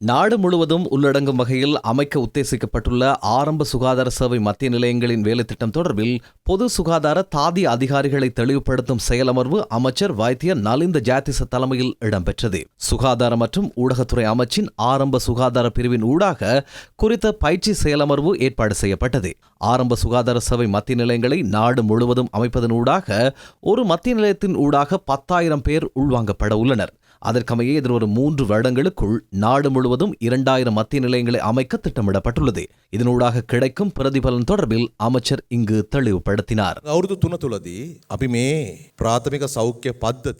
நாடு முழுவதும் உள்ளடங்கும் வகையில் அமைக்க உத்தேசிக்கப்பட்டுள்ள ஆரம்ப சுகாதார சேவை மத்திய நிலையங்களின் வேலைத்திட்டம் தொடர்பில் பொது சுகாதார தாதி அதிகாரிகளை தெளிவுபடுத்தும் செயலமர்வு அமைச்சர் வைத்திய நலிந்த ஜாத்திச தலைமையில் இடம்பெற்றது. சுகாதார மற்றும் ஊடகத்துறை அமைச்சின் ஆரம்ப சுகாதார பிரிவின் ஊடாக குறித்த பயிற்சி செயலமர்வு ஏற்பாடு செய்யப்பட்டது. ஆரம்ப சுகாதார சேவை மத்திய நிலையங்களை நாடு முழுவதும் அமைப்பதன் ஊடாக ஒரு மத்திய நிலையத்தின் ஊடாக பத்தாயிரம் பேர் உள்வாங்கப்பட உள்ளனர். அதற்கமைய எதிர்வரும் மூன்று வருடங்களுக்குள் நாடு முழுவதும் இரண்டாயிரம் மத்திய நிலையங்களை அமைக்க திட்டமிடப்பட்டுள்ளது. இதனூடாக கிடைக்கும் பிரதிபலன் தொடர்பில் அமைச்சர் இங்கு தெளிவுபடுத்தினார்.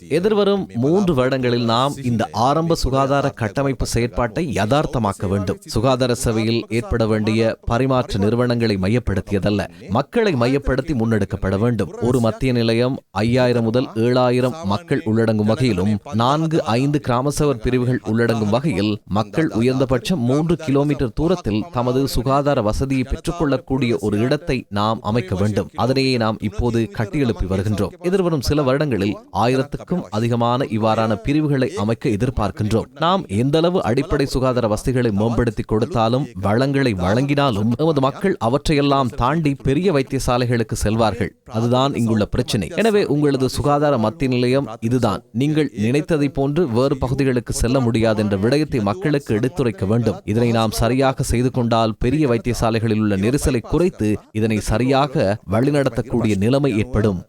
எதிர்வரும் மூன்று வருடங்களில் நாம் இந்த ஆரம்ப சுகாதார கட்டமைப்பு செயற்பாட்டை யதார்த்தமாக்க வேண்டும். சுகாதார சபையில் ஏற்பட வேண்டிய பரிமாற்ற நிறுவனங்களை மையப்படுத்தியதல்ல. மக்களை மையப்படுத்தி முன்னெடுக்கப்பட வேண்டும். ஒரு மத்திய நிலையம் ஐயாயிரம் முதல் ஏழாயிரம் மக்கள் உள்ளடங்கும் வகையிலும் நான்கு ஐந்து கிராமசவர் பிரிவுகள் உள்ளடங்கும் வகையில் மக்கள் உயர்ந்தபட்சம் மூன்று கிலோமீட்டர் தூரத்தில் தமது சுகாதார வசதியை பெற்றுக்கொள்ளக்கூடிய ஒரு இடத்தை நாம் அமைக்க வேண்டும். அதனையே நாம் இப்போது கட்டியெழுப்பி வருகின்றோம். எதிர்வரும் சில வருடங்களில் ஆயிரத்துக்கும் அதிகமான இவ்வாறான பிரிவுகளை அமைக்க எதிர்பார்க்கின்றோம். நாம் எந்தளவு அடிப்படை சுகாதார வசதிகளை மேம்படுத்தி கொடுத்தாலும் வளங்களை வழங்கினாலும் நமது மக்கள் அவற்றையெல்லாம் தாண்டி பெரிய வைத்தியசாலைகளுக்கு செல்வார்கள். அதுதான் இங்குள்ள பிரச்சனை. எனவே உங்களது சுகாதார மத்திய நிலையம் இதுதான். நீங்கள் நினைத்ததை போன்று வேறு பகுதிகளுக்கு செல்ல முடியாது என்ற விடயத்தை மக்களுக்கு எடுத்துரைக்க வேண்டும். இதனை நாம் சரியாக செய்து கொண்டால் பெரிய வைத்தியசாலைகளில் உள்ள நெரிசலை குறைத்து இதனை சரியாக வழிநடத்தக்கூடிய நிலைமை ஏற்படும்.